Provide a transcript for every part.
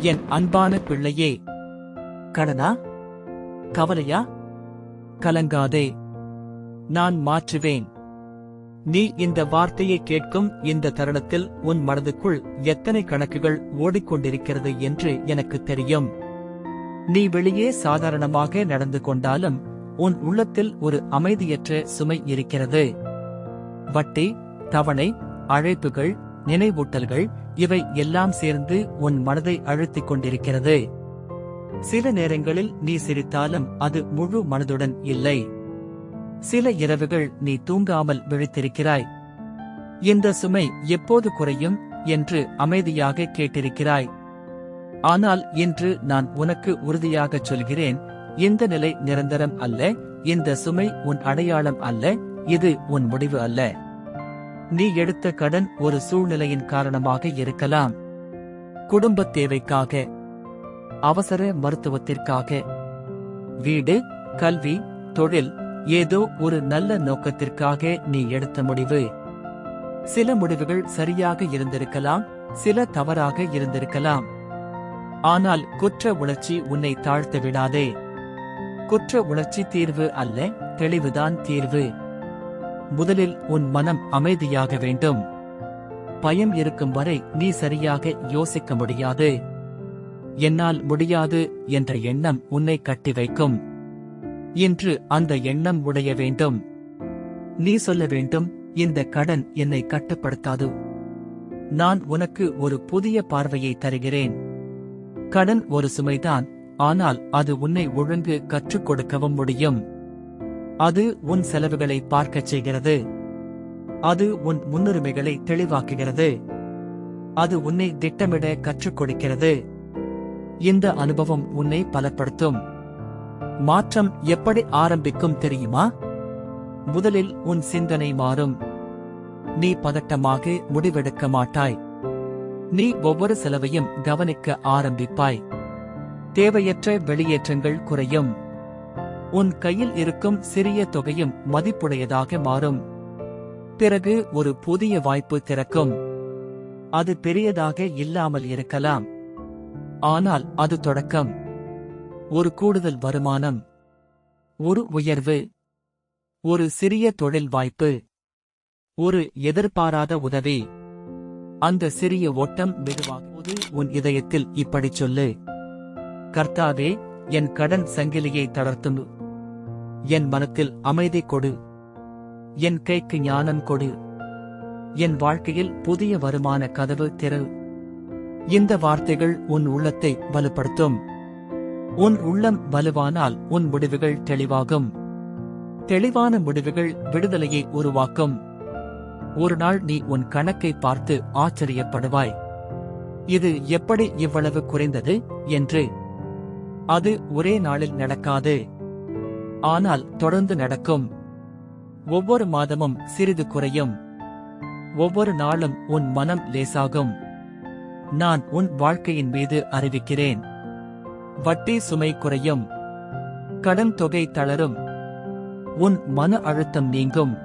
என் அன்பான பிள்ளையே. கடனா? கவலையா? கலங்காதே. நான் மாற்றுவேன். நீ இந்த வார்த்தையை கேட்கும் இந்த தருணத்தில் உன் மனதுக்குள் எத்தனை கணக்குகள் ஓடிக்கொண்டிருக்கிறது என்று எனக்கு தெரியும். நீ வெளியே சாதாரணமாக நடந்து கொண்டாலும் உன் உள்ளத்தில் ஒரு அமைதியற்ற சுமை இருக்கிறது. வட்டி தவணை அழைப்புகள் நினைவூட்டல்கள் இவை எல்லாம் சேர்ந்து உன் மனதை அழுத்திக் கொண்டிருக்கிறது. சில நேரங்களில் நீ சிரித்தாலும் அது முழு மனதுடன் இல்லை. சில இரவுகள் நீ தூங்காமல் விழித்திருக்கிறாய். இந்த சுமை எப்போது குறையும் என்று அமைதியாக கேட்டிருக்கிறாய். ஆனால் இன்று நான் உனக்கு உறுதியாகச் சொல்கிறேன் இந்த நிலை நிரந்தரம் அல்ல இந்த சுமை உன் அடையாளம் அல்ல இது உன் முடிவு அல்ல. நீ எடுத்த கடன் ஒரு சூழ்நிலையின் காரணமாக இருக்கலாம். குடும்பத் தேவைக்காக அவசர மருத்துவத்திற்காக. வீடு கல்வி தொழில் ஏதோ ஒரு நல்ல நோக்கத்திற்காக நீ எடுத்த முடிவு. சில முடிவுகள் சரியாக இருந்திருக்கலாம் சில தவறாக இருந்திருக்கலாம். ஆனால் குற்ற உணர்ச்சி உன்னை தாழ்த்த விடாதே. குற்ற உணர்ச்சி தீர்வு அல்ல தெளிவுதான் தீர்வு. முதலில் உன் மனம் அமைதியாக வேண்டும். பயம் இருக்கும் வரை நீ சரியாக யோசிக்க முடியாது. என்னால் முடியாது என்ற எண்ணம் உன்னை கட்டி வைக்கும். இன்று அந்த எண்ணம் உடைய வேண்டும். நீ சொல்ல வேண்டும் இந்த கடன் என்னை கட்டுப்படுத்தாது. நான் உனக்கு ஒரு புதிய பார்வையை தருகிறேன். கடன் ஒரு சுமைதான் ஆனால் அது உன்னை ஒழுங்கு கற்றுக் கொடுக்கவும் முடியும். அது உன் செலவுகளை பார்க்கச் செய்கிறது. அது உன் முன்னுரிமைகளை தெளிவாக்குகிறது. அது உன்னை திட்டமிட கற்றுக் கொடுக்கிறது. இந்த அனுபவம் உன்னை பலப்படுத்தும். மாற்றம் எப்படி ஆரம்பிக்கும் தெரியுமா? முதலில் உன் சிந்தனை மாறும். நீ பதட்டமாக முடிவெடுக்க மாட்டாய். நீ ஒவ்வொரு செலவையும் கவனிக்க ஆரம்பிப்பாய். தேவையற்ற வெளியேற்றங்கள் குறையும். உன் கையில் இருக்கும் சிறிய தொகையும் மதிப்புடையதாக மாறும். பிறகு ஒரு புதிய வாய்ப்பு திறக்கும். அது பெரியதாக இல்லாமல் இருக்கலாம். ஆனால் அது தொடக்கம். ஒரு கூடுதல் வருமானம். ஒரு உயர்வு. ஒரு சிறிய தொழில் வாய்ப்பு. ஒரு எதிர்பாராத உதவி. அந்த சிறிய ஓட்டம் மெதுவாகுவது உன் இதயத்தில் இப்படிச் சொல்லு. கர்த்தாவே என் கடன் சங்கிலியை தளர்த்தும் என் மனத்தில் அமைதி கொடு. என் கைக்கு ஞானம் கொடு. என் வாழ்க்கையில் புதிய வருமான கதவு திற இந்த வார்த்தைகள் உன் உள்ளத்தை வலுப்படுத்தும். உன் உள்ளம் வலுவானால் உன் முடிவுகள் தெளிவாகும். தெளிவான முடிவுகள் விடுதலையை உருவாக்கும். ஒரு நாள் நீ உன் கணக்கை பார்த்து ஆச்சரியப்படுவாய். இது எப்படி இவ்வளவு குறைந்தது? என்று. அது ஒரே நாளில் நடக்காது. ஆனால் தொடர்ந்து நடக்கும். ஒவ்வொரு மாதமும் சிறிது குறையும். ஒவ்வொரு நாளும் உன் மனம் லேசாகும். நான் உன் வாழ்க்கையின் மீது அறிவிக்கிறேன். வட்டி சுமை குறையும். கடன் தொகை தளரும். உன் மன அழுத்தம் நீங்கும்.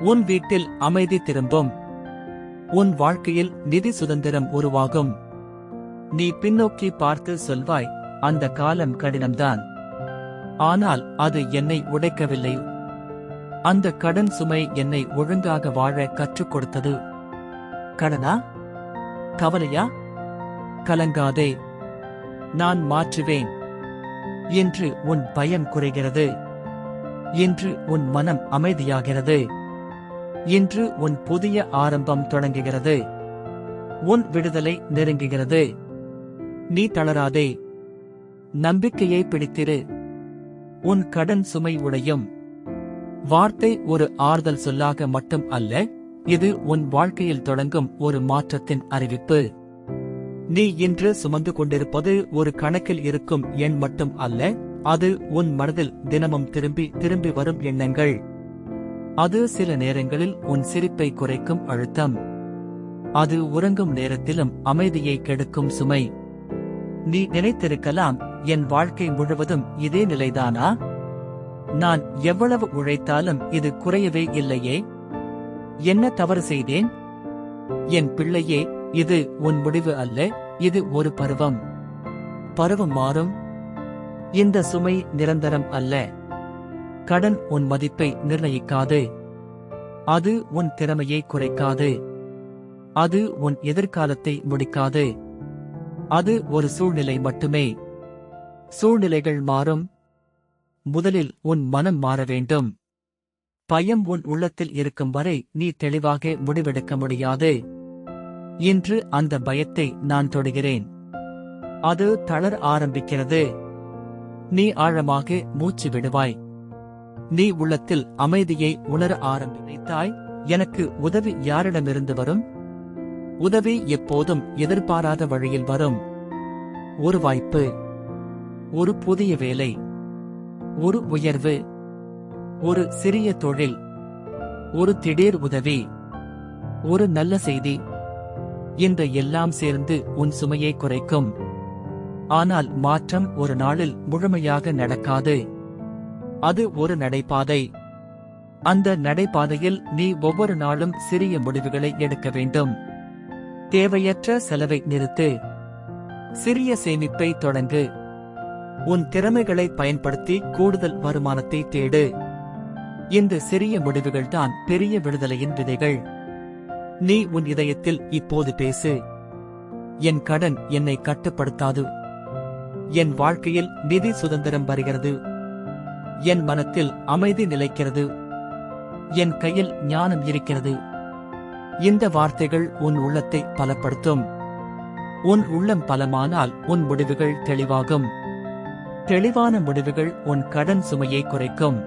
உன் வீட்டில் அமைதி திரும்பும். உன் வாழ்க்கையில் நிதி சுதந்திரம் உருவாகும். நீ பின்னோக்கி பார்த்து சொல்வாய் அந்த காலம் கடினம்தான். ஆனால் அது என்னை உடைக்கவில்லை. அந்த கடன் சுமை என்னை ஒழுங்காக வாழ கற்றுக் கொடுத்தது. கடனா? கவலையா? கலங்காதே. நான் மாற்றுவேன். என்று உன் பயம் குறைகிறது. என்று உன் மனம் அமைதியாகிறது. என்று உன் புதிய ஆரம்பம் தொடங்குகிறது. உன் விடுதலை நெருங்குகிறது. நீ தளராதே. நம்பிக்கையை பிடித்திரு. உன் கடன் சுமை உடையும். வார்த்தை ஒரு ஆறுதல் சொல்லாக மட்டும் அல்ல இது உன் வாழ்க்கையில் தொடங்கும் ஒரு மாற்றத்தின் அறிவிப்பு. நீ இன்று சுமந்து கொண்டிருப்பது ஒரு கணக்கில் இருக்கும் எண் மட்டும் அல்ல அது உன் மனதில் தினமும் திரும்பி திரும்பி வரும் எண்ணங்கள். அது சில நேரங்களில் உன் சிரிப்பை குறைக்கும் அழுத்தம். அது உறங்கும் நேரத்திலும் அமைதியை கெடுக்கும் சுமை. நீ நினைத்திருக்கலாம் என் வாழ்க்கை முழுவதும் இதே நிலைதானா? நான் எவ்வளவு உழைத்தாலும் இது குறையவே இல்லையே? என்ன தவறு செய்தேன்? என் பிள்ளையே இது உன் முடிவு அல்ல இது ஒரு பருவம். பருவம் மாறும். இந்த சுமை நிரந்தரம் அல்ல. கடன் உன் மதிப்பை நிர்ணயிக்காது. அது உன் திறமையை குறைக்காது. அது உன் எதிர்காலத்தை முடிக்காது. அது ஒரு சூழ்நிலை மட்டுமே. சூழ்நிலைகள் மாறும். முதலில் உன் மனம் மாற வேண்டும். பயம் உன் உள்ளத்தில் இருக்கும் வரை நீ தெளிவாக முடிவெடுக்க முடியாது. இன்று அந்த பயத்தை நான் தொடுகிறேன். அது தளர ஆரம்பிக்கிறது. நீ ஆழமாக மூச்சு விடுவாய். நீ உள்ளத்தில் அமைதியை உணர ஆரம்பித்தாய் எனக்கு உதவி யாரிடமிருந்து வரும்? உதவி எப்போதும் எதிர்பாராத வழியில் வரும். ஒரு வாய்ப்பு. ஒரு புதிய வேலை ஒரு உயர்வு ஒரு சிறிய தொழில் ஒரு திடீர் உதவி ஒரு நல்ல செய்தி இந்த எல்லாம் சேர்ந்து உன் சுமையை குறைக்கும். ஆனால் மாற்றம் ஒரு நாளில் முழுமையாக நடக்காது. அது ஒரு நடைபாதை. அந்த நடைபாதையில் நீ ஒவ்வொரு நாளும் சிறிய முடிவுகளை எடுக்க வேண்டும். தேவையற்ற செலவை நிறுத்து. சிறிய சேமிப்பை தொடங்கு. உன் திறமைகளை பயன்படுத்தி கூடுதல் வருமானத்தை தேடு. இந்த சிறிய முடிவுகள்தான் பெரிய விடுதலையின் விதைகள். நீ உன் இதயத்தில் இப்போது பேசு. என் கடன் என்னை கட்டுப்படுத்தாது. என் வாழ்க்கையில் நிதி சுதந்திரம் வருகிறது. என் மனத்தில் அமைதி நிலைக்கிறது. என் கையில் ஞானம் இருக்கிறது. இந்த வார்த்தைகள் உன் உள்ளத்தை பலப்படுத்தும். உன் உள்ளம் பலமானால் உன் முடிவுகள் தெளிவாகும். தெளிவான முடிவுகள் உன் கடன் சுமையை குறைக்கும்.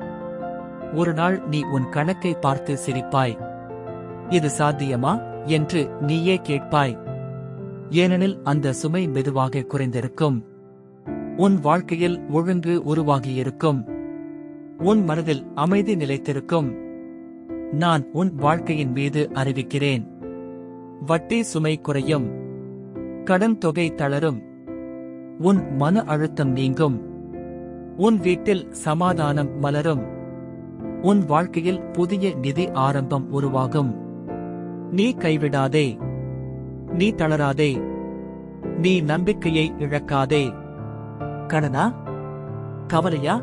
ஒரு நாள் நீ உன் கணக்கை பார்த்து சிரிப்பாய். இது சாத்தியமா? என்று நீயே கேட்பாய். ஏனெனில் அந்த சுமை மெதுவாக குறைந்திருக்கும். உன் வாழ்க்கையில் ஒழுங்கு உருவாகியிருக்கும். உன் மனதில் அமைதி நிலைத்திருக்கும். நான் உன் வாழ்க்கையின் மீது அறிவிக்கிறேன். வட்டி சுமை குறையும். கடன் தொகை தளரும். உன் மன அழுத்தம் நீங்கும். உன் வீட்டில் சமாதானம் மலரும். உன் வாழ்க்கையில் புதிய நிதி ஆரம்பம் உருவாகும். நீ கைவிடாதே. நீ தளராதே. நீ நம்பிக்கையை இழக்காதே. கடனா? கவலையா?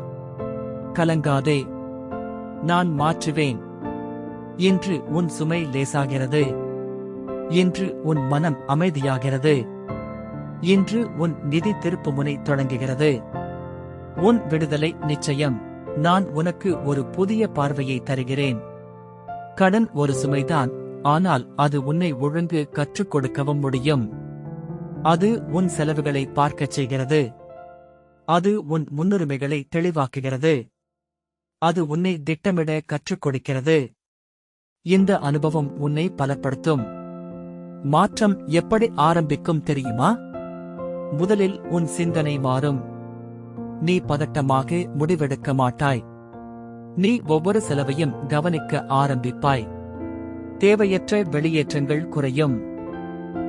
கலங்காதே. நான் மாற்றுவேன். இன்று உன் சுமை லேசாகிறது. இன்று உன் மனம் அமைதியாகிறது. இன்று உன் நிதி திருப்புமுனை தொடங்குகிறது. உன் விடுதலை நிச்சயம். நான் உனக்கு ஒரு புதிய பார்வையை தருகிறேன். கடன் ஒரு சுமைதான் ஆனால் அது உன்னை ஒழுங்கு கற்றுக் கொடுக்கவும் முடியும். அது உன் செலவுகளை பார்க்கச் செய்கிறது. அது உன் முன்னுரிமைகளை தெளிவாக்குகிறது. அது உன்னை திட்டமிட கற்றுக் கொடுக்கிறது. இந்த அனுபவம் உன்னை பலப்படுத்தும். மாற்றம் எப்படி ஆரம்பிக்கும் தெரியுமா? முதலில் உன் சிந்தனை மாறும். நீ பதட்டமாக முடிவெடுக்க மாட்டாய். நீ ஒவ்வொரு செலவையும் கவனிக்க ஆரம்பிப்பாய். தேவையற்ற வெளியேற்றங்கள் குறையும்.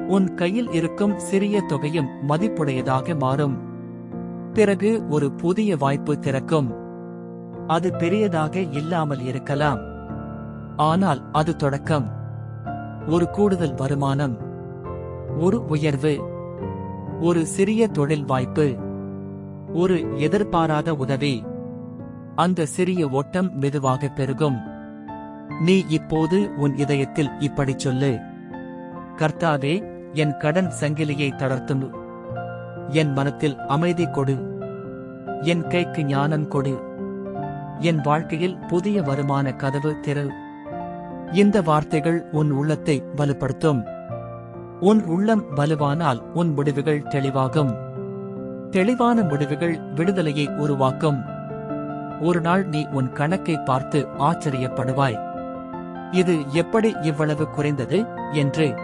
உன் கையில் இருக்கும் சிறிய தொகையும் மதிப்புடையதாக மாறும். பிறகு ஒரு புதிய வாய்ப்பு திறக்கும். அது பெரியதாக இல்லாமல் இருக்கலாம். ஆனால் அது தொடக்கம். ஒரு கூடுதல் வருமானம். ஒரு உயர்வு. ஒரு சிறிய தொழில் வாய்ப்பு ஒரு எதிர்பாராத உதவி. அந்த சிறிய ஓட்டம் மெதுவாக பெருகும். நீ இப்போது உன் இதயத்தில் இப்படிச் சொல்லு. கர்த்தாவே என் கடன் சங்கிலியை தளர்த்தும். என் மனத்தில் அமைதி கொடு. என் கைக்கு ஞானம் கொடு. என் வாழ்க்கையில் புதிய வருமான கதவு திரு இந்த வார்த்தைகள் உன் உள்ளத்தை வலுப்படுத்தும். உன் உள்ளம் வலுவானால் உன் முடிவுகள் தெளிவாகும். தெளிவான முடிவுகள் விடுதலையை உருவாக்கும். ஒரு நாள் நீ உன் கணக்கை பார்த்து ஆச்சரியப்படுவாய். இது எப்படி இவ்வளவு குறைந்தது என்று.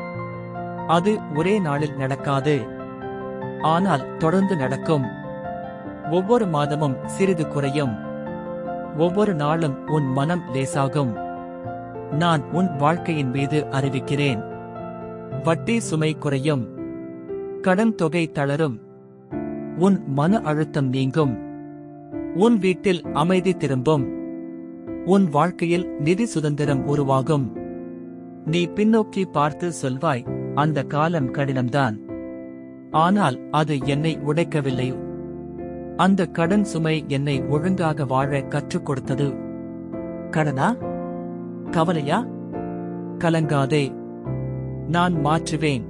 அது ஒரே நாளில் நடக்காது. ஆனால் தொடர்ந்து நடக்கும். ஒவ்வொரு மாதமும் சிறிது குறையும். ஒவ்வொரு நாளும் உன் மனம் லேசாகும். நான் உன் வாழ்க்கையின் மீது அறிவிக்கிறேன். வட்டி சுமை குறையும். கடன் தொகை தளரும். உன் மன அழுத்தம் நீங்கும். உன் வீட்டில் அமைதி திரும்பும். உன் வாழ்க்கையில் நிதி சுதந்திரம் உருவாகும். நீ பின்னோக்கி பார்த்து சொல்வாய் அந்த காலம் கடினம்தான். ஆனால் அது என்னை உடைக்கவில்லை. அந்த கடன் சுமை என்னை ஒழுங்காக வாழ கற்றுக் கொடுத்தது. கடனா? கவலையா? கலங்காதே. நான் மாற்றுவேன்.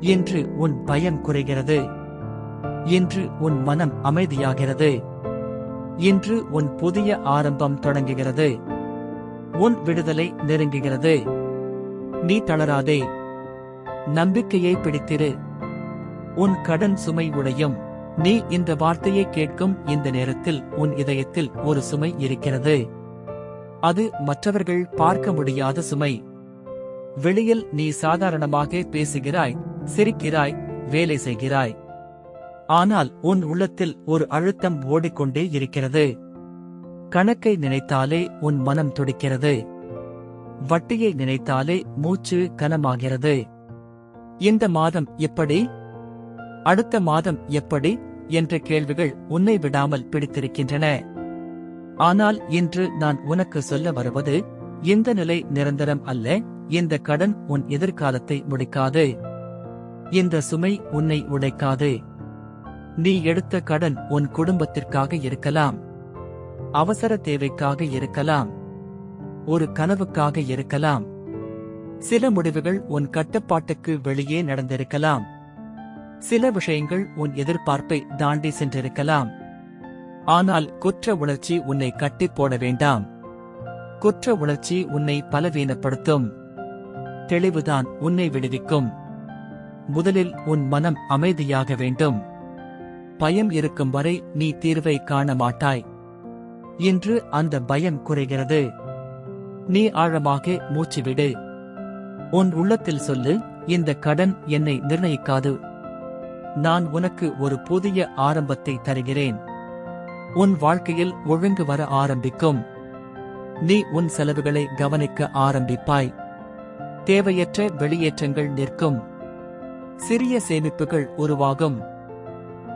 என்று உன் பயம் குறைகிறது. என்று உன் மனம் அமைதியாகிறது. இன்று உன் புதிய ஆரம்பம் தொடங்குகிறது. உன் விடுதலை நெருங்குகிறது. நீ தளராதே. நம்பிக்கையை பிடித்திரு. உன் கடன் சுமை உடையும். நீ இந்த வார்த்தையை கேட்கும் இந்த நேரத்தில் உன் இதயத்தில் ஒரு சுமை இருக்கிறது. அது மற்றவர்கள் பார்க்க முடியாத சுமை. வெளியில் நீ சாதாரணமாக பேசுகிறாய் சிரிக்கிறாய் வேலை செய்கிறாய். ஆனால் உன் உள்ளத்தில் ஒரு அழுத்தம் ஓடிக்கொண்டே இருக்கிறது. கணக்கை நினைத்தாலே உன் மனம் துடிக்கிறது. வட்டியை நினைத்தாலே மூச்சு கனமாகிறது. இந்த மாதம் எப்படி? அடுத்த மாதம் எப்படி? என்ற கேள்விகள் உன்னை விடாமல் பிடித்திருக்கின்றன. ஆனால் இன்று நான் உனக்கு சொல்ல வருவது இந்த நிலை நிரந்தரம் அல்ல இந்த கடன் உன் எதிர்காலத்தை முடிக்காது இந்த சுமை உன்னை உடைக்காது. நீ எடுத்த கடன் உன் குடும்பத்திற்காக இருக்கலாம். அவசர தேவைக்காக இருக்கலாம். ஒரு கனவுக்காக இருக்கலாம். சில முடிவுகள் உன் கட்டுப்பாட்டுக்கு வெளியே நடந்திருக்கலாம். சில விஷயங்கள் உன் எதிர்பார்ப்பை தாண்டி சென்றிருக்கலாம். ஆனால் குற்ற உணர்ச்சி உன்னை கட்டி போட வேண்டாம். குற்ற உணர்ச்சி உன்னை பலவீனப்படுத்தும். தெளிவுதான் உன்னை விடுவிக்கும். முதலில் உன் மனம் அமைதியாக வேண்டும். பயம் இருக்கும் வரை நீ தீர்வை காண மாட்டாய். இன்று அந்த பயம் குறைகிறது. நீ ஆழமாக மூச்சுவிடு உன் உள்ளத்தில் சொல்லு இந்த கடன் என்னை நிர்ணயிக்காது. நான் உனக்கு ஒரு புதிய ஆரம்பத்தை தருகிறேன். உன் வாழ்க்கையில் ஒழுங்கு வர ஆரம்பிக்கும். நீ உன் செலவுகளை கவனிக்க ஆரம்பிப்பாய். தேவையற்ற வெளியேற்றங்கள் நிற்கும். சிறிய சேமிப்புகள் உருவாகும்.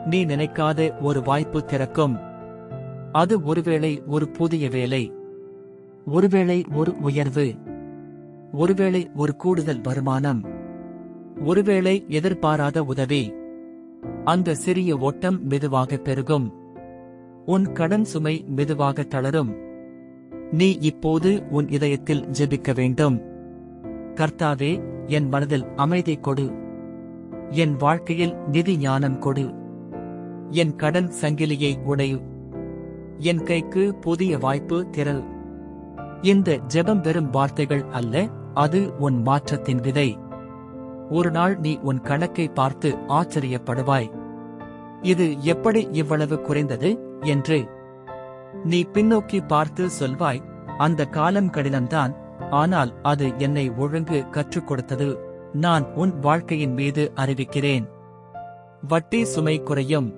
நீ நினைக்காத ஒரு வாய்ப்பு திறக்கும். அது ஒருவேளை ஒரு புதிய வேலை. ஒருவேளை ஒரு உயர்வு. ஒருவேளை ஒரு கூடுதல் வருமானம். ஒருவேளை எதிர்பாராத உதவி. அந்த சிறிய ஓட்டம் மெதுவாக பெருகும். உன் கடன் சுமை மெதுவாக தளரும். நீ இப்போது உன் இதயத்தில் ஜெபிக்க வேண்டும். கர்த்தாவே என் மனதில் அமைதி கொடு. என் வாழ்க்கையில் நிதி ஞானம் கொடு. என் கடன் சங்கிலியை உடையு. என் கைக்கு புதிய வாய்ப்பு திரள். இந்த ஜெபம் வெறும் வார்த்தைகள் அல்ல அது உன் மாற்றத்தின் விதை. ஒரு நாள் நீ உன் கணக்கை பார்த்து ஆச்சரியப்படுவாய். இது எப்படி இவ்வளவு குறைந்தது என்று. நீ பின்னோக்கி பார்த்து சொல்வாய் அந்த காலம் கடினம்தான் ஆனால் அது என்னை ஒழுங்கு கற்றுக் கொடுத்தது. நான் உன் வாழ்க்கையின் மீது அறிவிக்கிறேன். வட்டி சுமை குறையும்.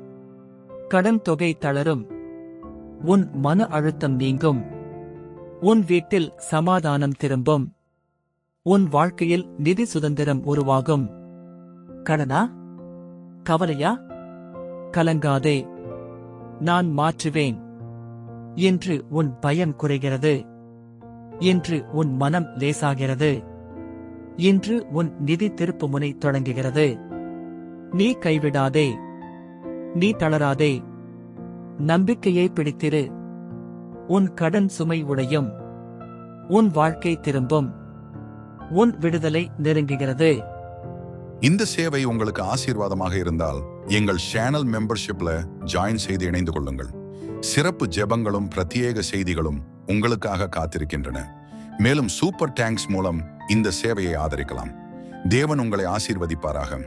கடன் தொகை தளரும். உன் மன அழுத்தம் நீங்கும். உன் வீட்டில் சமாதானம் திரும்பும். உன் வாழ்க்கையில் நிதி சுதந்திரம் உருவாகும். கடனா? கவலையா? கலங்காதே. நான் மாற்றுவேன். என்று உன் பயம் குறைகிறது. இன்று உன் மனம் லேசாகிறது. இன்று உன் நிதி திருப்புமுனை தொடங்குகிறது. நீ கைவிடாதே. நீ தளராதே. நம்பிக்கையை பிடித்திரு. உன் கடன் சுமை உடையும். உன் வாழ்க்கை திரும்பும். உன் விடுதலை நெருங்குகிறது. இந்த சேவை உங்களுக்கு ஆசீர்வாதமாக இருந்தால் எங்கள் சேனல் மெம்பர்ஷிப்ல ஜாயின் செய்து இணைந்து கொள்ளுங்கள். சிறப்பு ஜெபங்களும் பிரத்யேக செய்திகளும் உங்களுக்காக காத்திருக்கின்றன. மேலும் சூப்பர் டேங்க்ஸ் மூலம் இந்த சேவையை ஆதரிக்கலாம். தேவன் உங்களை ஆசீர்வதிப்பாராக.